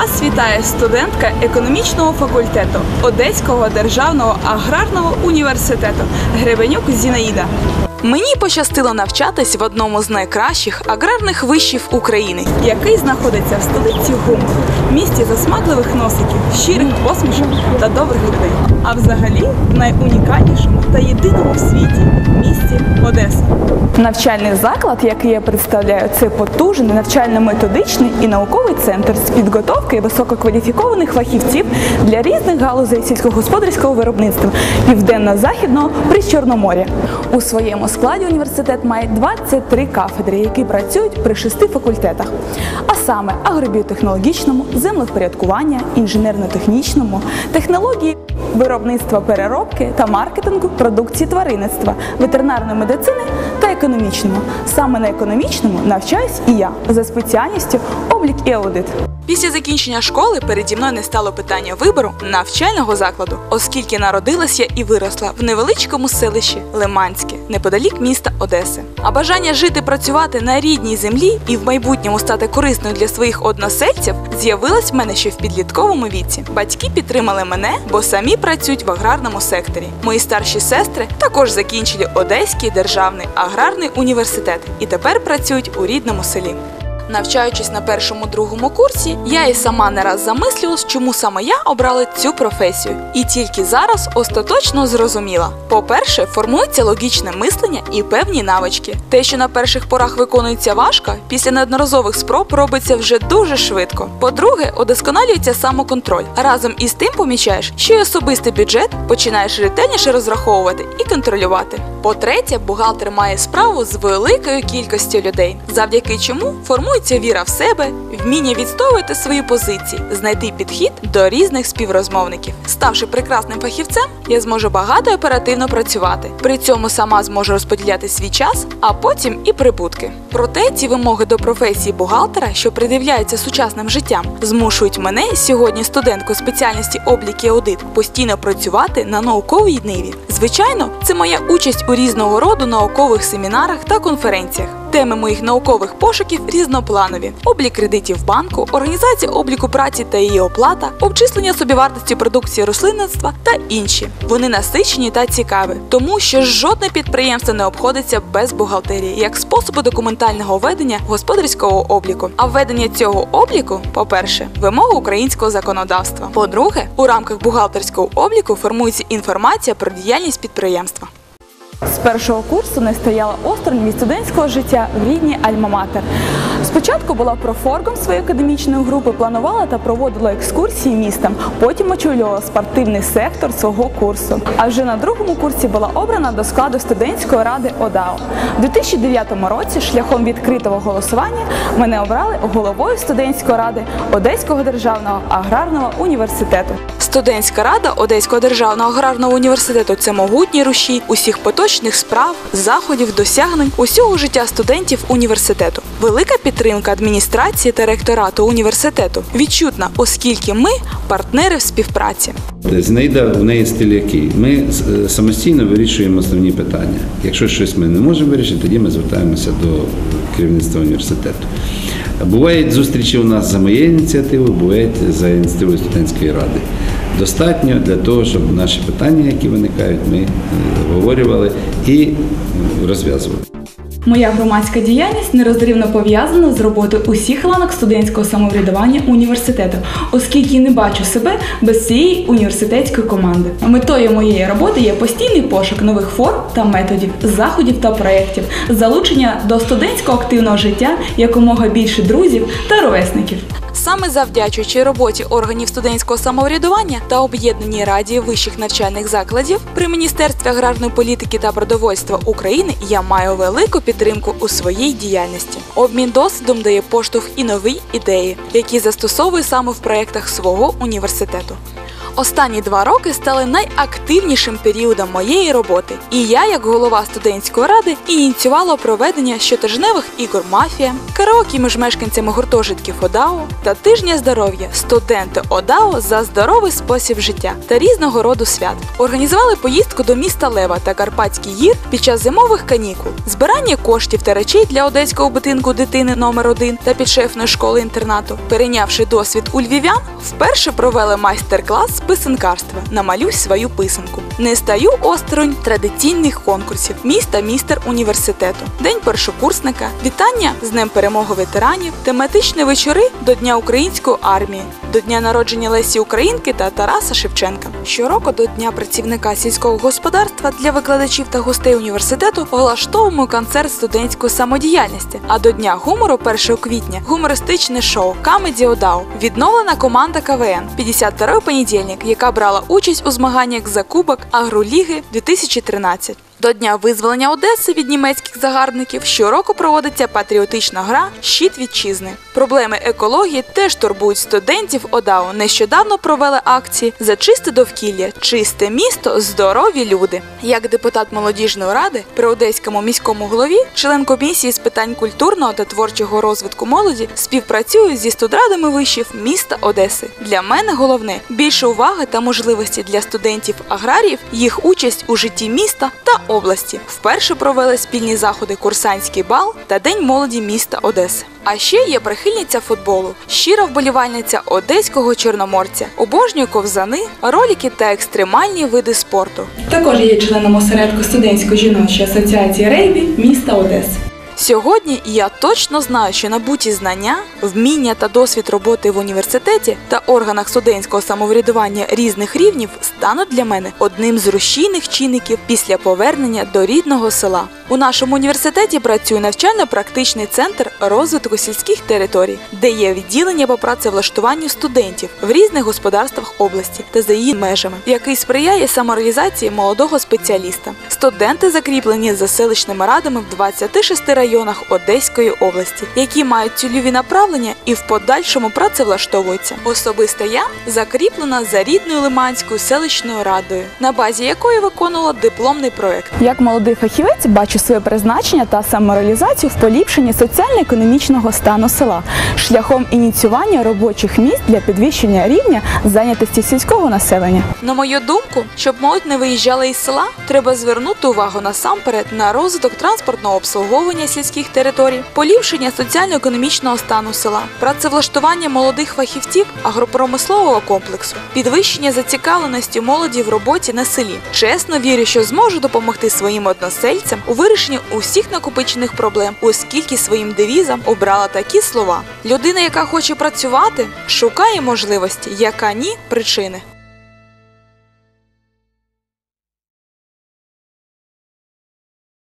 Вас вітає студентка економічного факультету Одеського державного аграрного університету Гребенюк Зінаїда. Мені пощастило навчатись в одному з найкращих аграрних вишів України, який знаходиться в столиці гумору, місті засмагливих носиків, щирих посмішок та добрих людей. А взагалі в найунікальнішому та єдиному в світі місті Одеса. Навчальний заклад, який я представляю, це потужний навчально-методичний і науковий центр з підготовки висококваліфікованих фахівців для різних галузей сільськогосподарського виробництва південно-західного Причорномор'я. У своєму складі університет має 23 кафедри, які працюють при шести факультетах, а саме агробіотехнологічному, землевпорядкування, інженерно-технічному, технології виробництва переробки та маркетингу продукції тваринництва, ветеринарної медицини та економічному. Саме на економічному навчаюсь і я за спеціальністю облік і аудит. Після закінчення школи переді мною не стало питання вибору навчального закладу, оскільки народилася і виросла в невеличкому селищі Лиманське, неподалік міста Одеси. А бажання жити, працювати на рідній землі і в майбутньому стати корисною для своїх односельців з'явилось в мене ще в підлітковому віці. Батьки підтримали мене, бо самі працюють в аграрному секторі. Мої старші сестри також закінчили Одеський державний аграрний університет і тепер працюють у рідному селі. Навчаючись на першому другому курсі, я і сама не раз замислювалась, чому саме я обрала цю професію. І тільки зараз остаточно зрозуміла: по-перше, формується логічне мислення і певні навички. Те, що на перших порах виконується важко, після неодноразових спроб робиться вже дуже швидко. По-друге, удосконалюється самоконтроль. Разом із тим помічаєш, що й особистий бюджет починаєш ретельніше розраховувати і контролювати. По-третє, бухгалтер має справу з великою кількістю людей, завдяки чому формується віра в себе, вміння відстоювати свої позиції, знайти підхід до різних співрозмовників. Ставши прекрасним фахівцем, я зможу багато оперативно працювати. При цьому сама зможу розподіляти свій час, а потім і прибутки. Проте ці вимоги до професії бухгалтера, що придивляються сучасним життям, змушують мене сьогодні студентку спеціальності облік аудит постійно працювати на науковій ниві. Звичайно, це моя участь у різного роду наукових семінарах та конференціях. Теми моїх наукових пошуків різнопланові: облік кредитів банку, організація обліку праці та її оплата, обчислення собівартості продукції рослинництва та інші. Вони насичені та цікаві, тому що жодне підприємство не обходиться без бухгалтерії як способу документального ведення господарського обліку. А введення цього обліку, по-перше, вимога українського законодавства. По-друге, у рамках бухгалтерського обліку формується інформація про діяльність підприємства. З першого курсу не стояла осторонь від студентського життя в рідній Альма-Матер. Спочатку була профоргом своєї академічної групи, планувала та проводила екскурсії містом. Потім очолювала спортивний сектор свого курсу. А вже на другому курсі була обрана до складу студентської ради ОДАО. У 2009 році шляхом відкритого голосування мене обрали головою студентської ради Одеського державного аграрного університету. Студентська рада Одеського державного аграрного університету це могутній рушій усіх поточних справ, заходів, досягнень усього життя студентів університету. Велика підтримка адміністрації та ректорату університету відчутна, оскільки ми партнери в співпраці. Знаїда в неї стиль який. Ми е, самостійно вирішуємо основні питання. Якщо щось ми не можемо вирішити, тоді ми звертаємося до керівництва університету. Бувають зустрічі у нас за моєю ініціативою, бувають за ініціативою студентської ради. Достатньо для того, щоб наші питання, які виникають, ми е, обговорювали і е, розв'язували. Моя громадська діяльність нерозривно пов'язана з роботою усіх ланок студентського самоврядування університету, оскільки не бачу себе без цієї університетської команди. Метою моєї роботи є постійний пошук нових форм та методів, заходів та проєктів, залучення до студентського активного життя якомога більше друзів та ровесників. Саме завдячуючи роботі органів студентського самоврядування та об'єднаній раді вищих навчальних закладів при міністерстві аграрної політики та продовольства України я маю велику підтримку у своїй діяльності. Обмін досвідом дає поштовх і нові ідеї, які застосовую саме в проєктах свого університету. Останні два роки стали найактивнішим періодом моєї роботи, і я, як голова студентської ради, ініціювала проведення щотижневих ігор мафія, караоке між мешканцями гуртожитків ОДАО та тижня здоров'я студенти ОДАО за здоровий спосіб життя та різного роду свят. Організували поїздку до міста Лева та Карпатський гір під час зимових канікул, збирання коштів та речей для одеського будинку дитини номер 1 та підшефної школи інтернату. Перейнявши досвід у львів'ян, вперше провели майстер-клас писанкарства Намалюй свою писанку. Не стаю осторонь традиційних конкурсів міста містер університету, день першокурсника, вітання з Днем перемоги ветеранів, тематичні вечори до Дня української армії, до дня народження Лесі Українки та Тараса Шевченка. Щороку до Дня працівника сільського господарства для викладачів та гостей університету влаштовуємо концерт студентської самодіяльності. А до Дня гумору 1 квітня гумористичне шоу Камеді Одау. Відновлена команда КВН 52 понедільник, яка брала участь у змаганнях за Кубок Агроліги 2013. До Дня визволення Одеси від німецьких загарбників щороку проводиться патріотична гра Щит вітчизни. Проблеми екології теж турбують студентів ОДАУ. Нещодавно провели акції за чисте довкілля, чисте місто, здорові люди. Як депутат молодіжної ради при одеському міському голові, член комісії з питань культурного та творчого розвитку молоді, співпрацюю зі студрадами вишів міста Одеси. Для мене головне більше уваги та можливості для студентів аграріїв, їх участь у житті міста та області. Вперше провели спільні заходи Курсантський бал та День молоді міста Одеси. А ще є прихильниця футболу, щира вболівальниця одеського чорноморця, обожнює ковзани, ролики та екстремальні види спорту. Також є членом осередку студентської жіночої асоціації рейбі міста Одеси. Сьогодні я точно знаю, що набуті знання, вміння та досвід роботи в університеті та органах студентського самоврядування різних рівнів стануть для мене одним з рушійних чинників після повернення до рідного села. У нашому університеті працює навчально-практичний центр розвитку сільських територій, де є відділення по працевлаштуванню студентів в різних господарствах області та за її межами, який сприяє самореалізації молодого спеціаліста. Студенти закріплені за селищними радами в 26 районах Одеської області, які мають цільові направлення і в подальшому працевлаштовуються. Особисто я закріплена за рідною Лиманською селищною радою, на базі якої виконувала дипломний проект. Як молодий фахівець бачу своє призначення та самореалізацію в поліпшенні соціально-економічного стану села шляхом ініціювання робочих місць для підвищення рівня зайнятості сільського населення. На мою думку, щоб молодь не виїжджала із села, треба звернути увагу насамперед на розвиток транспортного обслуговування сільських територій, поліпшення соціально-економічного стану села, працевлаштування молодих фахівців агропромислового комплексу, підвищення зацікавленості молоді в роботі на селі. Чесно вірю, що зможу допомогти своїм односельцям у вирішенні усіх накопичених проблем, оскільки своїм девізом обрала такі слова: людина, яка хоче працювати, шукає можливості, яка ні причини.